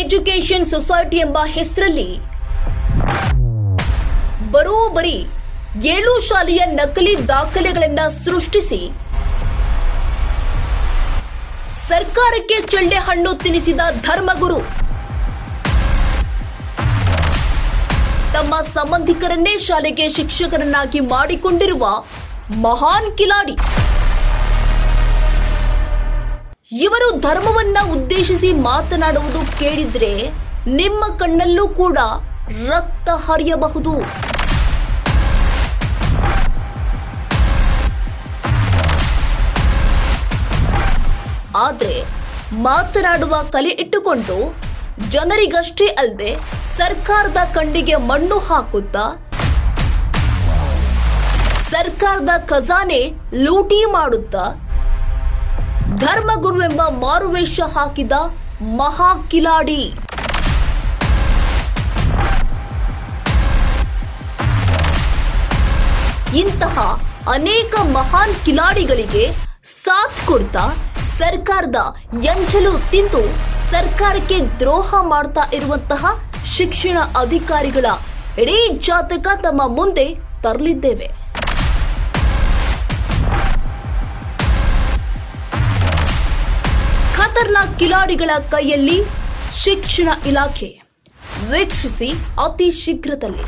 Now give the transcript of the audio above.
Education society ಎಂಬ ಹೆಸರಲ್ಲಿ ಬರೋಬರಿ ಏಳು ಶಾಲೆಯ ನಕಲಿ ದಾಖಲೆಗಳನ್ನ ಸೃಷ್ಟಿಸಿ ಸರ್ಕಾರಕ್ಕೆ ಚಳ್ಳೆ ಹಣ್ಣು ತಿನ್ನಿಸಿದ ಧರ್ಮಗುರು. ತಮ್ಮ ಸಂಬಂಧಿಕರನ್ನೇ ಶಾಲೆಗೆ ಶಿಕ್ಷಕರನ್ನಾಗಿ ಮಾಡಿಕೊಂಡಿರುವ ಮಹಾನ್ ಕಿಲಾಡಿ. ಇವರು ಧರ್ಮವನ್ನ ಉದ್ದೇಶಿಸಿ ಮಾತನಾಡುವುದು ಕೇಳಿದ್ರೆ ನಿಮ್ಮ ಕಣ್ಣಲ್ಲೂ ಕೂಡ ರಕ್ತ ಹರಿಯಬಹುದು. ಆದ್ರೆ ಮಾತನಾಡುವ ಕಲೆ ಇಟ್ಟುಕೊಂಡು ಜನರಿಗಷ್ಟೇ ಅಲ್ಲದೆ ಸರ್ಕಾರದ ಕಣ್ಣಿಗೆ ಮಣ್ಣು ಹಾಕುತ್ತಾ ಸರ್ಕಾರದ ಖಜಾನೆ ಲೂಟಿ ಮಾಡುತ್ತಾ ಧರ್ಮಗುರು ಎಂಬ ಮಾರುವೇಷ ಹಾಕಿದ ಮಹಾ ಕಿಲಾಡಿ. ಇಂತಹ ಅನೇಕ ಮಹಾನ್ ಕಿಲಾಡಿಗಳಿಗೆ ಸಾಥ್ ಕೊಡ್ತಾ ಸರ್ಕಾರದ ಎಂಚಲು ತಿಂದು ಸರ್ಕಾರಕ್ಕೆ ದ್ರೋಹ ಮಾಡ್ತಾ ಇರುವಂತಹ ಶಿಕ್ಷಣ ಅಧಿಕಾರಿಗಳ ಇಡೀ ಜಾತಕ ತಮ್ಮ ಮುಂದೆ ತರಲಿದ್ದೇವೆ. ಖತರ್ನಾಕ್ ಕಿಲಾಡಿಗಳ ಕೈಯಲ್ಲಿ ಶಿಕ್ಷಣ ಇಲಾಖೆ ವೀಕ್ಷಿಸಿ ಅತಿ ಶೀಘ್ರದಲ್ಲಿ.